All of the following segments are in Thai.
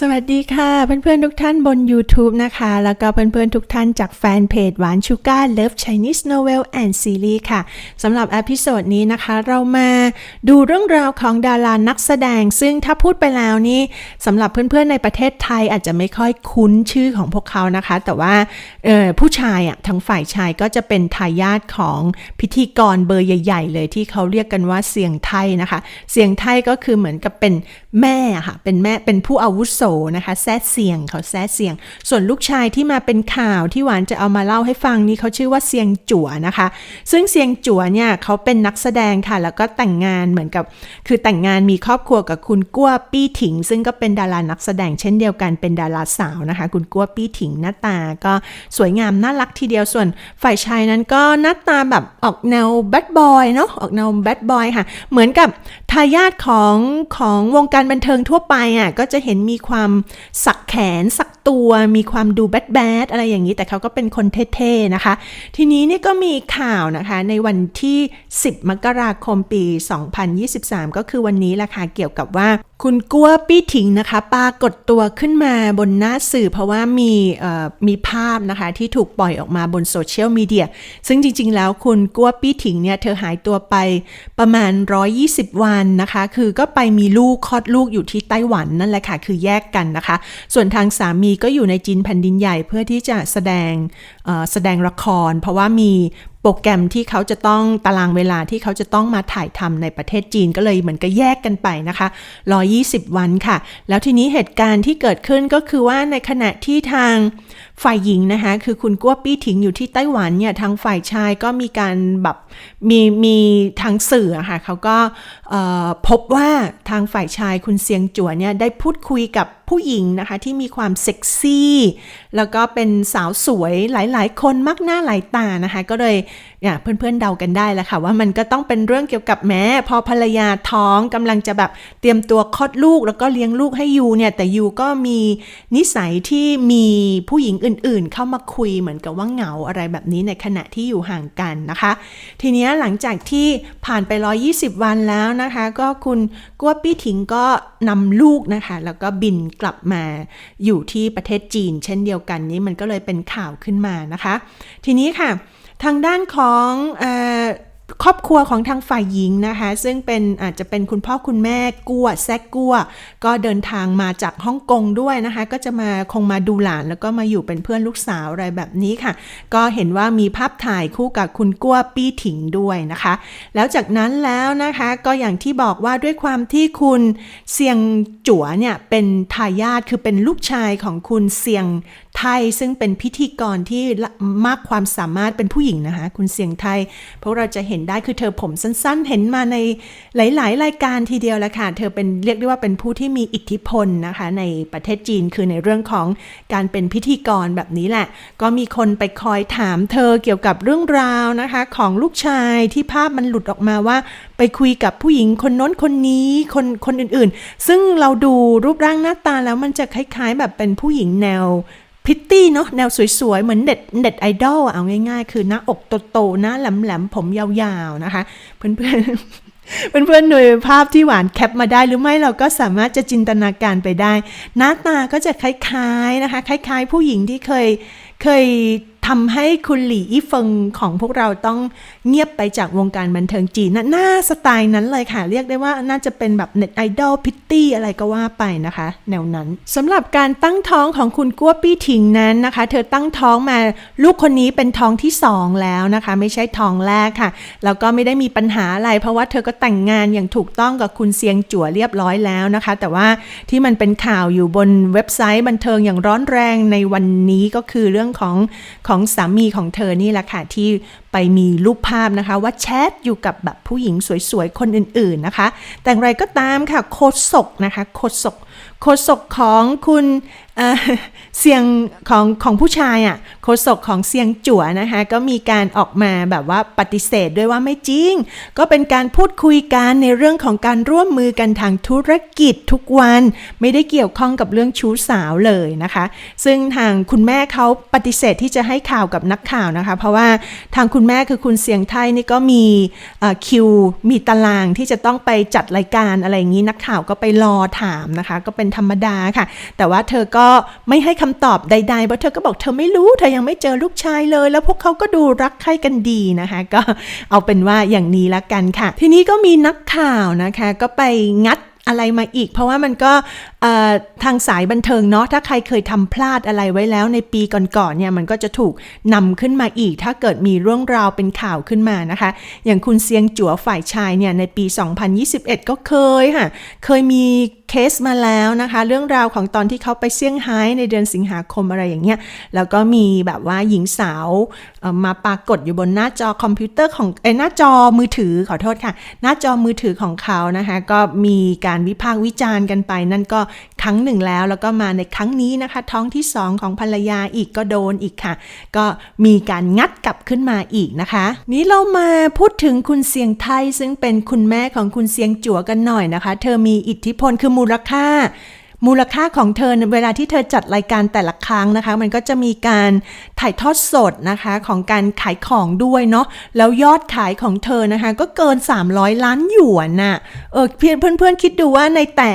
สวัสดีค่ะ เพื่อนๆ ทุกท่านบน YouTube นะคะ แล้วก็เพื่อนๆ ทุกท่านจากแฟนเพจหวานชูการ์ Love Chinese Novel and Series ค่ะสำหรับอพิโซดนี้นะคะ เรามาดูเรื่องราวของดารานักแสดง ซึ่งถ้าพูดไปแล้วนี่สำหรับเพื่อนๆ ในประเทศไทยอาจจะไม่ค่อยคุ้นชื่อของพวกเขานะคะ แต่ว่าผู้ชายอะทั้งฝ่ายชายก็จะเป็นทายาทของพิธีกรเบอร์ใหญ่ ๆ เลยที่เขาเรียกกันว่าเสียงไทยนะคะ เสียงไทยก็คือเหมือนกับเป็นแม่ค่ะเป็นแม่เป็นผู้อาวุโสนะคะแซ่เสียงเขาแซ่เสียง ส่วนลูกชายที่มาเป็นข่าวที่หวานจะเอามาเล่าให้ฟังนี่เขาชื่อว่าเสียงจั่วนะคะ ซึ่งเสียงจั่วเนี่ยเขาเป็นนักแสดงค่ะ แล้วก็แต่งงานเหมือนกับ คือแต่งงานมีครอบครัวกับคุณกั้วปี้ถิง ซึ่งก็เป็นดารานักแสดงเช่นเดียวกันเป็นดาราสาวนะคะ คุณกั้วปี้ถิงหน้าตาก็สวยงามน่ารักทีเดียวส่วนฝ่ายชายนั้นก็หน้าตาแบบออกแนวแบดบอยเนาะออกแนวแบดบอยค่ะ เหมือนกับทายาทของของวงการบันเทิงทั่วไปอะก็จะเห็นมีความสักแขนสัก ตัวมีความดูแบดแบดอะไรอย่างนี้ แต่เขาก็เป็นคนเท่ๆนะคะ ทีนี้เนี่ยก็มีข่าวนะคะในวันที่ 10 มกราคมปี 2023 ก็คือวันนี้แหละค่ะเกี่ยวกับว่าคุณกัวปี้ถิงนะคะปรากฏตัวขึ้นมาบนหน้าสื่อ เพราะว่ามีมีภาพนะคะที่ถูกปล่อยออกมาบนโซเชียลมีเดียซึ่งจริง ๆ แล้วคุณกัวปี้ถิงเนี่ยเธอหายตัวไปประมาณ 120 วันนะคะ คือก็ไปมีลูกคลอดลูกอยู่ที่ไต้หวันนั่นแหละค่ะ คือแยกกันนะคะ ส่วนทางสามีก็อยู่ในจีนแผ่นดินใหญ่เพื่อที่จะแสดงแสดงละคร เพราะว่ามี โปรแกรมที่เขาจะต้องตารางเวลาที่เขาจะต้องมาถ่ายทำในประเทศจีนก็เลยเหมือนกับแยกกันไปนะคะ120 วันค่ะ แล้วทีนี้เหตุการณ์ที่เกิดขึ้นก็คือว่าในขณะที่ทางฝ่ายหญิงนะคะ คือคุณกัวปี้ถิงอยู่ที่ไต้หวันเนี่ยทางฝ่ายชายก็มีการแบบมีมีทางสื่ออะค่ะเขาก็พบว่าทางฝ่ายชายคุณเซียงจั่วเนี่ยได้พูดคุยกับผู้หญิงนะคะที่มีความเซ็กซี่ แล้วก็เป็นสาวสวยหลาย ๆ คนมากหน้าหลายตานะคะ ก็เลยเนี่ยเพื่อนๆเดากันได้แล้วค่ะ ว่ามันก็ต้องเป็นเรื่องเกี่ยวกับแม้พอภรรยาท้องกำลังจะแบบเตรียมตัวคลอดลูกแล้วก็เลี้ยงลูกให้ยูเนี่ยแต่ยูก็มีนิสัยที่มีผู้หญิงอื่นๆ เข้ามาคุยเหมือนกับว่าเหงาอะไรแบบนี้ในขณะที่อยู่ห่างกันนะคะ ทีนี้หลังจากที่ผ่านไป 120 วันแล้วนะคะ ก็คุณกัวปี้ถิงก็นำลูกนะคะ แล้วก็บินกลับมาอยู่ที่ประเทศจีน เช่นเดียวกันนี้มันก็เลยเป็นข่าวขึ้นมานะคะ ทีนี้ค่ะ ทางด้านของครอบครัวของทางฝ่ายหญิงนะคะ ซึ่งเป็นอาจจะเป็นคุณพ่อคุณแม่กัวแซกกัวก็เดินทางมาจากฮ่องกงด้วยนะคะ ก็จะมาคงมาดูหลานแล้วก็มาอยู่เป็นเพื่อนลูกสาวอะไรแบบนี้ค่ะ ก็เห็นว่ามีภาพถ่ายคู่กับคุณกัวปี้ถิงด้วยนะคะ แล้วจากนั้นแล้วนะคะก็อย่างที่บอกว่าด้วยความที่คุณเซียงจั๋วเนี่ยเป็นทายาทคือเป็นลูกชายของคุณเซียง ไทยซึ่งเป็นพิธีกรที่มากความสามารถเป็นผู้หญิงนะคะ คุณเซียงไทย เพราะเราจะเห็นได้คือเธอผมสั้นๆ เห็นมาในหลาย ๆ รายการทีเดียวแล้วค่ะ เธอเป็นเรียกได้ว่าเป็นผู้ที่มีอิทธิพลนะคะ ในประเทศจีนคือในเรื่องของการเป็นพิธีกรแบบนี้แหละ ก็มีคนไปคอยถามเธอเกี่ยวกับเรื่องราวนะคะ ของลูกชายที่ภาพมันหลุดออกมาว่า ไปคุยกับผู้หญิงคนน้นคนนี้คนคนอื่นๆ ซึ่งเราดูรูปร่างหน้าตาแล้วมันจะคล้าย ๆ แบบเป็นผู้หญิงแนว พิตตี้เนาะแนวสวยๆ เหมือนเด็ดเด็ดไอดอลเอาง่ายๆ คือหน้าอกโตๆหน้าแหลมๆ ผมยาวๆนะคะ เพื่อนๆเพื่อนๆโดยภาพที่หวานแคปมาได้หรือไม่เราก็สามารถจะจินตนาการไปได้ หน้าตาก็จะคล้ายๆนะคะ คล้ายๆ ผู้หญิงที่เคยเคย ทำให้คุณหลี่อี้เฟิงของพวกเราต้องเงียบไปจากวงการบันเทิงจีนนะหน้าสไตล์นั้นเลยค่ะ เรียกได้ว่าน่าจะเป็นแบบเน็ตไอดอลพิตตี้อะไรก็ว่าไปนะคะ แนวนั้นสำหรับการตั้งท้องของคุณกัวปี้ถิงนั้นนะคะ เธอตั้งท้องมาลูกคนนี้เป็นท้องที่สองแล้วนะคะ ไม่ใช่ท้องแรกค่ะ แล้วก็ไม่ได้มีปัญหาอะไร เพราะว่าเธอก็แต่งงานอย่างถูกต้องกับคุณเซียงจั่วเรียบร้อยแล้วนะคะ แต่ว่าที่มันเป็นข่าวอยู่บนเว็บไซต์บันเทิงอย่างร้อนแรงในวันนี้ก็คือเรื่องของของสามีของเธอนี่แหละค่ะที่ ไปมีรูปภาพนะคะ ว่าแชทอยู่กับแบบผู้หญิงสวยๆ คนอื่นๆนะคะ แต่อย่างไรก็ตามค่ะโคศกนะคะโคศกโคศกของคุณเเสียงของของผู้ชายอะโฆษกของเสียงจั่วนะคะก็มีการออกมาแบบว่าปฏิเสธด้วยว่าไม่จริง ก็เป็นการพูดคุยกันในเรื่องของการร่วมมือกันทางธุรกิจทุกวัน ไม่ได้เกี่ยวข้องกับเรื่องชู้สาวเลยนะคะ ซึ่งทางคุณแม่เขาปฏิเสธที่จะให้ข่าวกับนักข่าวนะคะ เพราะว่าทางคุณแม่คือคุณเสียงไทยนี่ก็มีคิวมีตารางที่จะต้องไปจัดรายการอะไรอย่างนี้นักข่าวก็ไปรอถามนะคะ ก็เป็นธรรมดาค่ะ แต่ว่าเธอก็ไม่ให้คำตอบใดๆเพราะเธอก็บอกเธอไม่รู้เธอยังไม่เจอลูกชายเลย แล้วพวกเขาก็ดูรักใคร่กันดีนะคะ ก็เอาเป็นว่าอย่างนี้ละกันค่ะ ทีนี้ก็มีนักข่าวนะคะ ก็ไปงัด อะไรมาอีก เพราะว่ามันก็ทางสายบันเทิงเนาะถ้าใครเคยทำพลาดอะไรไว้แล้วในปีก่อนๆเนี่ยมันก็จะถูกนำขึ้นมาอีก ถ้าเกิดมีเรื่องราวเป็นข่าวขึ้นมานะคะ อย่างคุณเซียงจั๋วฝ่ายชายเนี่ยในปี 2021 ก็เคยค่ะเคยมีเคสมาแล้วนะคะ เรื่องราวของตอนที่เขาไปเซี่ยงไฮ้ในเดือนสิงหาคมอะไรอย่างเงี้ยแล้วก็มีแบบว่าหญิงสาวมาปรากฏอยู่บนหน้าจอคอมพิวเตอร์ของไอ้หน้าจอมือถือขอโทษค่ะ หน้าจอมือถือของเขานะคะ ก็มีการวิพากษ์วิจารณ์กันไป นั่นก็ รั้งหนึ่งแล้ว แล้วก็มาในครั้งนี้นะคะ ท้องที่สองของภรรยาอีกก็โดนอีกค่ะ ก็มีการงัดกลับขึ้นมาอีกนะคะ นี้เรามาพูดถึงคุณเสียงไทยซึ่งเป็นคุณแม่ของคุณเสียงจั่วกันหน่อยนะคะ เธอมีอิทธิพลคือมูลค่า มูลค่าของเธอในเวลาที่เธอจัดรายการแต่ละครั้งนะคะ มันก็จะมีการถ่ายทอดสดนะคะของการขายของด้วยเนาะแล้วยอดขายของเธอนะคะ ก็เกิน 300 ล้านหยวนน่ะเออเพื่อนเพื่อนคิดดูว่าในแต่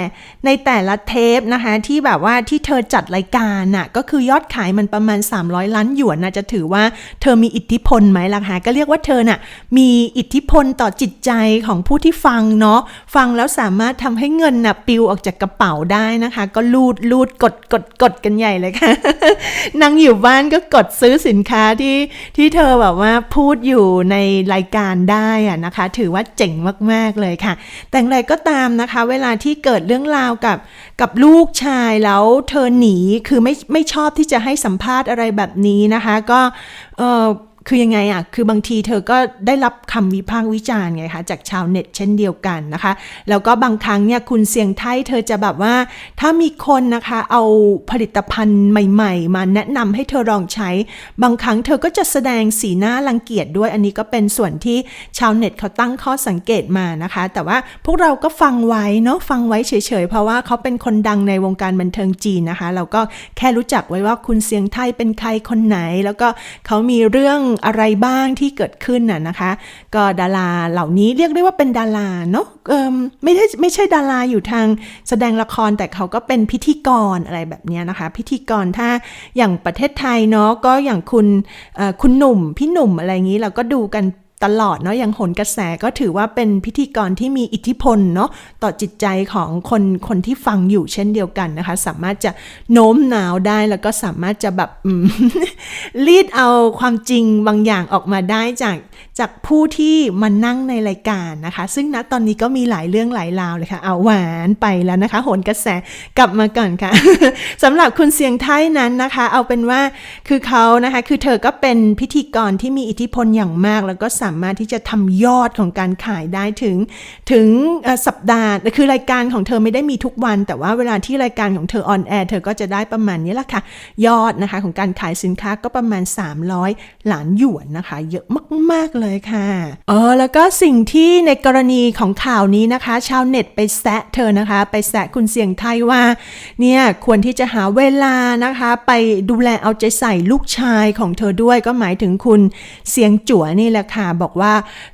ในแต่ละเทปนะคะที่แบบว่าที่เธอจัดรายการน่ะก็คือยอดขายมันประมาณ 300 ล้านหยวนน่ะจะถือว่าเธอมีอิทธิพลไหมล่ะคะก็เรียกว่าเธอน่ะมีอิทธิพลต่อจิตใจของผู้ที่ฟังเนาะฟังแล้วสามารถทำให้เงินน่ะปลิวออกจากกระเป๋าได้นะคะก็ลูดลูดกดกดกดกันใหญ่เลยค่ะนั่งอยู่บ้านก็กดซื้อสินค้าที่ที่เธอแบบว่าพูดอยู่ในรายการได้อะนะคะ ถือว่าเจ๋งมากๆเลยค่ะ แต่อย่างไรก็ตามนะคะ เวลาที่เกิดเรื่องราวกับกับลูกชายแล้วเธอหนีคือไม่ไม่ชอบที่จะให้สัมภาษณ์อะไรแบบนี้นะคะ ก็เออ คือยังไงอะ คือบางทีเธอก็ได้รับคำวิพากษ์วิจารณ์ไงคะจากชาวเน็ตเช่นเดียวกันนะคะ แล้วก็บางครั้งเนี่ยคุณเสียงไทยเธอจะแบบว่า ถ้ามีคนนะคะเอาผลิตภัณฑ์ใหม่ ๆ มาแนะนำให้เธอลองใช้ บางครั้งเธอก็จะแสดงสีหน้ารังเกียจด้วย อันนี้ก็เป็นส่วนที่ชาวเน็ตเขาตั้งข้อสังเกตมานะคะ แต่ว่าพวกเราก็ฟังไว้เนาะ ฟังไว้เฉยๆ เพราะว่าเขาเป็นคนดังในวงการบันเทิงจีนนะคะ เราก็แค่รู้จักไว้ว่าคุณเสียงไทยเป็นใครคนไหน แล้วก็เขามีเรื่องอะไรบ้างที่เกิดขึ้นน่ะนะคะ ก็ดาราเหล่านี้เรียกได้ว่าเป็นดาราเนาะเอมไม่ใช่ไม่ใช่ดาราอยู่ทางแสดงละครแต่เขาก็เป็นพิธีกรอะไรแบบนี้นะคะ พิธีกรถ้าอย่างประเทศไทยเนาะก็อย่างคุณคุณหนุ่มพี่หนุ่มอะไรอย่างนี้เราก็ดูกัน ตลอดเนาะอย่างหนกระแสก็ถือว่าเป็นพิธีกรที่มีอิทธิพลเนาะต่อจิตใจของคนคนที่ฟังอยู่เช่นเดียวกันนะคะ สามารถจะโน้มน้าวได้แล้วก็สามารถจะแบบอืมรีดเอาความจริงบางอย่างออกมาได้จากจากผู้ที่มานั่งในรายการนะคะ ซึ่งณตอนนี้ก็มีหลายเรื่องหลายราวเลยค่ะ เอาหวานไปแล้วนะคะโหนกระแสกลับมาก่อนค่ะสำหรับคุณเสียงไทยนั้นนะคะ เอาเป็นว่าคือเขานะคะ คือเธอก็เป็นพิธีกรที่มีอิทธิพลอย่างมากแล้วก็สาามารถที่จะทำยอดของการขายได้ถึง ถึงสัปดาห์ คือรายการของเธอไม่ได้มีทุกวัน แต่ว่าเวลาที่รายการของเธอออนแอร์เธอก็จะได้ประมาณนี้ละค่ะ ยอดนะคะของการขายสินค้าก็ประมาณ 300 หลานหยวนนะคะ เยอะมาก ๆ เลยค่ะ เออ แล้วก็สิ่งที่ในกรณีของข่าวนี้นะคะ ชาวเน็ตไปแซะเธอนะคะ ไปแซะคุณเสียงไทยว่าเนี่ยควรที่จะหาเวลานะคะ ไปดูแลเอาใจใส่ลูกชายของเธอด้วยก็หมายถึงคุณเสียงจั๋วนี่แหละค่ะบอกว่า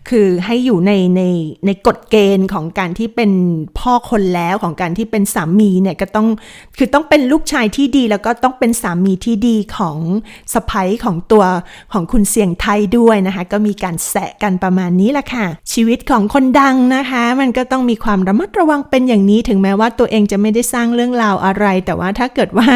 คือให้อยู่ในในในกฎเกณฑ์ของการที่เป็นพ่อคนแล้วของการที่เป็นสามีเนี่ยก็ต้องคือต้องเป็นลูกชายที่ดี แล้วก็ต้องเป็นสามีที่ดีของสะพ้ยของตัวของคุณเสียงไทยด้วยนะคะ ก็มีการแซะกันประมาณนี้แหละค่ะ ชีวิตของคนดังนะคะ มันก็ต้องมีความระมัดระวังเป็นอย่างนี้ถึงแม้ว่าตัวเองจะไม่ได้สร้างเรื่องราวอะไร แต่ว่าถ้าเกิดว่า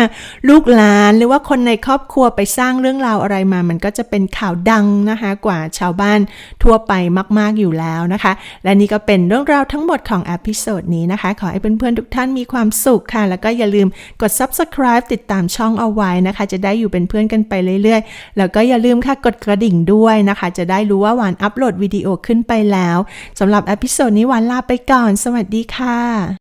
ลูกหลานหรือว่าคนในครอบครัวไปสร้างเรื่องราวอะไรมา มันก็จะเป็นข่าวดังนะคะ กว่าชาวบ้านทั่วไปมากๆอยู่แล้วนะคะ และนี่ก็เป็นเรื่องราวทั้งหมดของอพิโซดนี้นะคะ ขอให้เพื่อนๆทุกท่านมีความสุขค่ะ แล้วก็อย่าลืมกด subscribe ติดตามช่องเอาไว้นะคะ จะได้อยู่เป็นเพื่อนกันไปเรื่อยๆ แล้วก็อย่าลืมค่ะกดกระดิ่งด้วยนะคะ จะได้รู้ว่าหวานอัปโหลดวิดีโอขึ้นไปแล้วสำหรับอพิโซดนี้หวานลาไปก่อน สวัสดีค่ะ